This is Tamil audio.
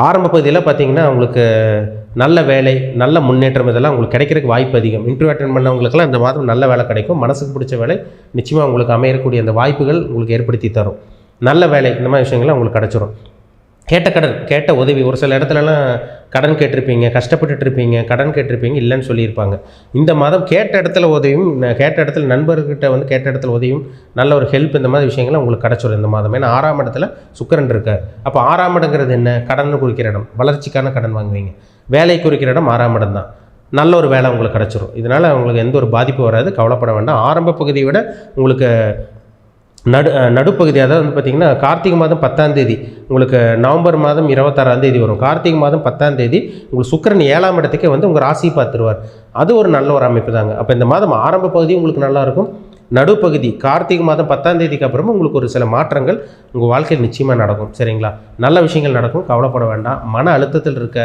ஆரம்ப பகுதியில் பார்த்தீங்கன்னா உங்களுக்கு நல்ல வேலை நல்ல முன்னேற்றம் இதெல்லாம் உங்களுக்கு கிடைக்கிறதுக்கு வாய்ப்பு அதிகம். இன்டர்வியூ அட்டன் பண்ணவங்களுக்குலாம் இந்த மாதம் நல்ல வேலை கிடைக்கும். மனசுக்கு பிடிச்ச வேலை நிச்சயமாக உங்களுக்கு அமையக்கூடிய அந்த வாய்ப்புகள் உங்களுக்கு ஏற்படுத்தி தரும். நல்ல வேலை இந்த மாதிரி விஷயங்கள்லாம் உங்களுக்கு கிடச்சிரும். கேட்ட கடன் கேட்ட உதவி. ஒரு சில இடத்துலலாம் கடன் கேட்டிருப்பீங்க கஷ்டப்பட்டுட்டு இருப்பீங்க கடன் கேட்டிருப்பீங்க இல்லைன்னு சொல்லியிருப்பாங்க. இந்த மாதம் கேட்ட இடத்துல உதவியும் கேட்ட இடத்துல நண்பர்கிட்ட வந்து கேட்ட இடத்துல உதவியும் நல்ல ஒரு ஹெல்ப் இந்த மாதிரி விஷயங்கள்லாம் உங்களுக்கு கிடச்சிடும் இந்த மாதம். ஏன்னா ஆறாம் இடத்துல சுக்கரன் இருக்கார். அப்போ ஆறாம் இடங்கிறது என்ன? கடன் குறிக்கிற இடம். வளர்ச்சிக்கான கடன் வாங்குவீங்க. வேலை குறிக்கிற இடம் ஆறாம் இடம் தான். நல்ல ஒரு வேலை உங்களுக்கு கிடச்சிரும். இதனால் உங்களுக்கு எந்த ஒரு பாதிப்பும் வராது. கவலைப்பட வேண்டாம். ஆரம்ப பகுதியை விட உங்களுக்கு நடு நடுப்பகுதி அதாவது வந்து பார்த்திங்கன்னா கார்த்திகை மாதம் பத்தாம் தேதி உங்களுக்கு நவம்பர் மாதம் இருபத்தாறாம் தேதி வரும். கார்த்திகை மாதம் பத்தாம் தேதி உங்களுக்கு சுக்கிரன் ஏழாம் இடத்துக்கே வந்து உங்கள் ராசி பார்த்துருவார். அது ஒரு நல்ல ஒரு அமைப்பு தாங்க. அப்போ இந்த மாதம் ஆரம்ப பகுதி உங்களுக்கு நல்லாயிருக்கும் நடுப்பகுதி கார்த்திகை மாதம் பத்தாம் தேதிக்கு அப்புறமா உங்களுக்கு ஒரு சில மாற்றங்கள் உங்கள் வாழ்க்கையில் நிச்சயமாக நடக்கும். சரிங்களா? நல்ல விஷயங்கள் நடக்கும். கவலைப்பட வேண்டாம். மன அழுத்தத்தில் இருக்க